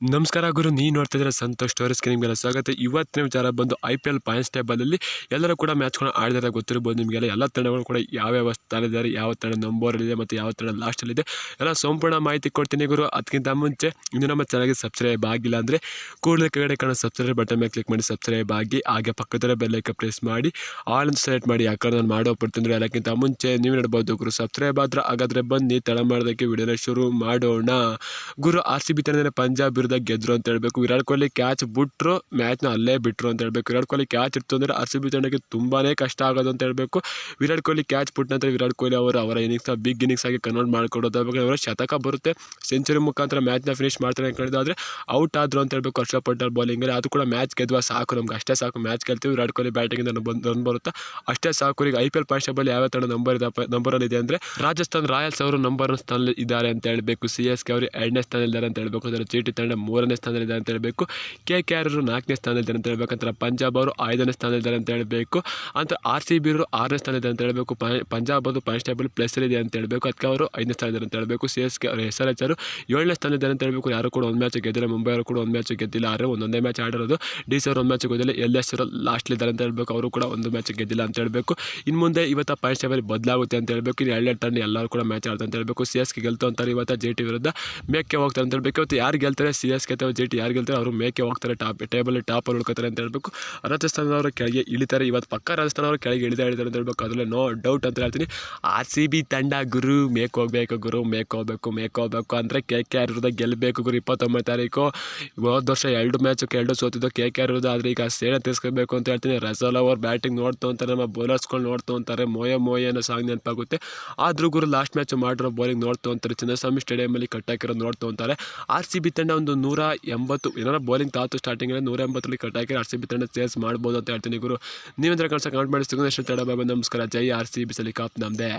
ನಮಸ್ಕಾರ ಗುರು ನೀವು ನೋಡ್ತಾ ಇದ್ರೆ ಸಂತೋಷ್ ಸ್ಟೋರೀಸ್ಗೆ ನಿಮಗೆಲ್ಲ ಸ್ವಾಗತ. ಇವತ್ತಿನ ವಿಚಾರ ಬಂದು ಐ ಪಿ ಎಲ್ ಪಾಯಿಂಟ್ಸ್ ಟೇಬಲಲ್ಲಿ ಎಲ್ಲರೂ ಕೂಡ ಮ್ಯಾಚ್ಗಳನ್ನ ಆಡಿದಾರೆ ಗೊತ್ತಿರ್ಬೋದು ನಿಮಗೆಲ್ಲ. ಎಲ್ಲ ತಂಡಗಳು ಕೂಡ ಯಾವ್ಯಾವ ಸ್ಥಾನದಿದ್ದಾರೆ ಯಾವ ತಂಡ ನಂಬರಲ್ಲಿದೆ ಮತ್ತು ಯಾವ ತಂಡ ಲಾಸ್ಟಲ್ಲಿದೆ ಎಲ್ಲ ಸಂಪೂರ್ಣ ಮಾಹಿತಿ ಕೊಡ್ತೀನಿ ಗುರು. ಅದಕ್ಕಿಂತ ಮುಂಚೆ ಇನ್ನು ನಮ್ಮ ಚಾನಲ್ಗೆ ಸಬ್ಸ್ಕ್ರೈಬ್ ಆಗಿಲ್ಲ ಅಂದರೆ ಕೂಡಲೇ ಕೆಳಗಡೆ ಕಾಣೋ ಸಬ್ಸ್ಕ್ರೈಬ್ ಬಟನ್ ಮೇಲೆ ಕ್ಲಿಕ್ ಮಾಡಿ ಸಬ್ಸ್ಕ್ರೈಬ್ ಆಗಿ, ಹಾಗೆ ಪಕ್ಕದಲ್ಲೇ ಬೆಲ್ಲೈಕ ಪ್ರೆಸ್ ಮಾಡಿ ಆಲ್ ಅಂತ ಸೆಲೆಕ್ಟ್ ಮಾಡಿ ಯಾಕಂದ್ರೆ ನಾನು ಮಾಡೋ ಪಡ್ತೀನಿ ಎಲ್ಲಕ್ಕಿಂತ ಮುಂಚೆ ನೀವು ನೋಡ್ಬೋದು ಗುರು ಸಬ್ಸ್ಕ್ರೈಬ್ ಆದರೆ ಹಾಗಾದರೆ ಬನ್ನಿ ತಳ ಮಾಡೋದಕ್ಕೆ ವಿಡಿಯೋನ ಶುರು ಮಾಡೋಣ. ಗುರು ಆರ್ ಸಿ ಬಿ ತಂಡನೇ ಪಂಜಾಬ್ ವಿರುದ್ಧ ಗೆದ್ರು ಅಂತ ಹೇಳ್ಬೇಕು. ವಿರಾಟ್ ಕೊಹ್ಲಿ ಕ್ಯಾಚ್ ಬಿಟ್ರು ಮ್ಯಾಚ್ನ ಅಲ್ಲೇ ಬಿಟ್ರು ಅಂತ ಹೇಳ್ಬೇಕು. ವಿರಾಟ್ ಕೊಹ್ಲಿ ಕ್ಯಾಚ್ ಇತ್ತು ಅಂದರೆ ಆರ್ ಸಿ ಬಿ ತಂಡಕ್ಕೆ ತುಂಬಾನೇ ಕಷ್ಟ ಆಗೋದು ಅಂತ ಹೇಳ್ಬೇಕು. ವಿರಾಟ್ ಕೊಹ್ಲಿ ಕ್ಯಾಚ್ ಬಿಟ್ಟ ನಂತರ ವಿರಾಟ್ ಕೊಹ್ಲಿ ಅವರು ಅವರ ಇನ್ನಿಂಗ್ಸ್ನ ಬಿಗ್ ಇನ್ನಿಂಗ್ಸ್ ಆಗಿ ಕನ್ವರ್ಟ್ ಮಾಡ್ಕೊಡೋದು ಅವರ ಶತಕ ಬರುತ್ತೆ. ಸೆಂಚುರಿ ಮುಖಾಂತರ ಮ್ಯಾಚ್ನ ಫಿನಿಶ್ ಮಾಡ್ತಾರೆ ಅಂತ ಅನ್ಕೊಂಡಿದ್ದು ಔಟ್ ಆದ್ರು ಅಂತ ಹೇಳ್ಬೇಕು ಹರ್ಷ ಪಟೇಲ್ ಬೌಲಿಂಗಲ್ಲಿ ಅದು ಕೂಡ ಮ್ಯಾಚ್ ಗೆದ್ವಾ ಸಾಕು. ನಮ್ಗೆ ಅಷ್ಟೇ ಸಾಕು. ಮ್ಯಾಚ್ ಗೆಲ್ತೀವಿ. ವಿರಾಟ್ ಕೊಹ್ಲಿ ಬ್ಯಾಟಿಂಗಿಂದ ರನ್ ಬರುತ್ತೆ. ಅಷ್ಟೇ ಸಾಕು. ಈಗ ಐ ಪಿ ಎಲ್ ಯಾವ ತಂಡ ನಂಬರ್ ಇದೆ ನಂಬರಲ್ಲಿ ಇದೆ ಅಂದರೆ ರಾಜಸ್ಥಾನ್ ರಾಯಲ್ಸ್ ಅವರು ನಂಬರ್ ಸ್ಥಾನದಲ್ಲಿ ಇದ್ದಾರೆ ಅಂತ ಹೇಳಬೇಕು. ಸಿ ಎಸ್ ಕೆ ಅವರು ಎರಡನೇ ಸ್ಥಾನದಲ್ಲಿದ್ದಾರೆ ಅಂತ ಹೇಳಬೇಕು. ಅದರ ಚೀಟಿ ತಂಡ ಮೂರನೇ ಸ್ಥಾನದಲ್ಲಿದ್ದಾರೆ ಅಂತ ಹೇಳಬೇಕು ಕೆ ಕೆ ಆರ್ ಅವರು ನಾಲ್ಕನೇ ಸ್ಥಾನದಲ್ಲಿದ್ದಾರೆ ಅಂತ ಹೇಳ್ಬೇಕಂತಾರೆ ಪಂಜಾಬ್ ಅವರು ಐದನೇ ಸ್ಥಾನದಲ್ಲಿದ್ದಾರೆ ಅಂತ ಹೇಳಬೇಕು ಅಂತ ಆರ್ ಸಿ ಬಿ ಅವರು ಆರನೇ ಸ್ಥಾನದಲ್ಲಿ ಅಂತ ಹೇಳಬೇಕು ಪಂಜಾಬ್ ಅವರು ಪಾಯಿಂಟ್ ಟೇಬಲ್ ಪ್ಲಸ್ ಇದೆ ಅಂತ ಹೇಳಬೇಕು ಅದಕ್ಕೆ ಅವರು ಐದನೇ ಸ್ಥಾನದಲ್ಲಿ ಅಂತ ಹೇಳಬೇಕು ಸಿ ಎಸ್ ಕೆ ಅವರು ಎಚ್ ಅವರು ಏಳನೇ ಸ್ಥಾನದಲ್ಲಿ ಅಂತ ಹೇಳಬೇಕು ಯಾರು ಕೂಡ ಒಂದು ಮ್ಯಾಚ್ ಗೆದ್ದಿಲ್ಲ ಮುಂಬೈ ಅವರು ಕೂಡ ಒಂದು ಮ್ಯಾಚ್ ಗೆದ್ದಿಲ್ಲ ಆದರೆ ಒಂದೊಂದೇ ಮ್ಯಾಚ್ ಆಡಿರೋದು ಡಿ ಸಿ ಅವರು ಒಂದು ಮ್ಯಾಚ್ ಗೆದ್ದಿಲ್ಲ ಎಲ್ ಎಸ್ ಅವರು ಲಾಸ್ಟ್ಲಿದ್ದಾರೆ ಅಂತ ಹೇಳಬೇಕು ಅವರು ಕೂಡ ಒಂದು ಮ್ಯಾಚ್ ಗೆದ್ದಿಲ್ಲ ಅಂತ ಹೇಳಬೇಕು ಇನ್ನು ಮುಂದೆ ಇವತ್ತು ಪಾಯಿಂಟ್ ಟೇಬಲ್ ಬದಲಾಗುತ್ತೆ ಅಂತ ಹೇಳಬೇಕು ಇನ್ನು ಎರಡೆರಡು ಟರ್ನ್ ಎಲ್ಲರೂ ಕೂಡ ಮ್ಯಾಚ್ ಆಡ್ತಾರೆ ಅಂತ ಹೇಳಬೇಕು ಸಿ ಎಸ್ ಕೆ ಗೆಲ್ತು ಅಂತಾರೆ ಇವತ್ತು ಜೆ ಟಿ ವಿರುದ್ಧ ಮೇಕ್ಕೆ ಹೋಗ್ತಾರೆ ಅಂತ ಹೇಳಬೇಕು ಇವತ್ತು ಯಾರು ಗೆಲ್ತಾರೆ ಸಿ ಎಸ್ ಕೆ ಅಥವಾ ಜೆ ಟಿ ಯಾರು ಗೆಲ್ತಾರೆ ಅವರು ಮೇಕೆ ಹೋಗ್ತಾರೆ, ಟಾಪ್, ಟೇಬಲ್ ಟಾಪಲ್ಲಿ ಉಳ್ಕೋತಾರೆ ಅಂತ ಹೇಳ್ಬೇಕು. ರಾಜಸ್ಥಾನದವರು ಕೆಳಗೆ ಇಳಿತಾರೆ. ಇವತ್ತು ಪಕ್ಕ ರಾಜಸ್ಥಾನವರು ಕೆಳಗೆ ಇಳಿದ ಇಳಿತಾರೆ ಅಂತ ಹೇಳ್ಬೇಕು. ಅದರಲ್ಲಿ ನೋ ಡೌಟ್ ಅಂತ ಹೇಳ್ತೀನಿ. ಆರ್ ಸಿ ಬಿ ತಂಡ ಗುರು, ಮೇಕ್ ಹೋಗ್ಬೇಕು ಗುರು, ಮೇಕ್ ಹೋಗ್ಬೇಕು ಮೇಕ್ ಹೋಗ್ಬೇಕು ಅಂದರೆ ಕೆ ಕೆ ಆರ್ ವಿರುದ್ಧ ಗೆಲ್ಲಬೇಕು ಗುರು ಇಪ್ಪತ್ತೊಂಬತ್ತು ತಾರೀಕು. ಹೋದ ವರ್ಷ ಎರಡು ಮ್ಯಾಚಕ್ಕೆ ಎರಡು ಸೋತಿದ್ದು ಕೆ ಕೆ ಆರ್ ವಿರುದ್ಧ, ಆದರೆ ಈಗ ಸೇನೆ ತೀರಿಸ್ಕೋಬೇಕು ಅಂತ ಹೇಳ್ತೀನಿ. ರಸಲ್ ಅವ್ರ ಬ್ಯಾಟಿಂಗ್ ನೋಡ್ತು ಅಂತ ನಮ್ಮ ಬೌಲರ್ಸ್ಗಳು ನೋಡ್ತು ಅಂತಾರೆ ಮೋಯ ಮೋಯ ಅನ್ನೋ ಸಾಂಗ್ ನೆನಪಾಗುತ್ತೆ. ಆದರೂ ಗುರು ಲಾಸ್ಟ್ ಮ್ಯಾಚ್ ಮಾಡಿರೋ ಬೌಲಿಂಗ್ ನೋಡ್ತು ಅಂತಾರೆ ಚಿನ್ನಸ್ವಾಮಿ ಸ್ಟೇಡಿಯಮಲ್ಲಿ ಕಟ್ಟಾಕಿರೋ ನೋಡ್ತು ಅಂತಾರೆ ಆರ್ ಸಿ ಬಿ ತಂಡ ಒಂದು ನೂರ ಎಂಬತ್ತು, ಏನಾರ ಬೌಲಿಂಗ್ ತಾತು ಸ್ಟಾರ್ಟಿಂಗಲ್ಲಿ ನೂರ ಎಂಬತ್ತರಲ್ಲಿ ಕಟ್ಟಾಕಿ ಆರ್ ಸಿ ಬಿ ತಂಡ ಸೇಸ್ ಮಾಡ್ಬೋದು ಅಂತ ಹೇಳ್ತೀನಿ ಗುರು. ನೀವೇಂದ್ರೆ ಕಳ್ಸ ಕಮೆಂಟ್ ಮಾಡಿ ಸಿಗೋದು ತಡ ನಮಸ್ಕಾರ. ಜೈ ಆರ್ ಸಿ ಬಿ ಸಲಿ ಕಾಪ್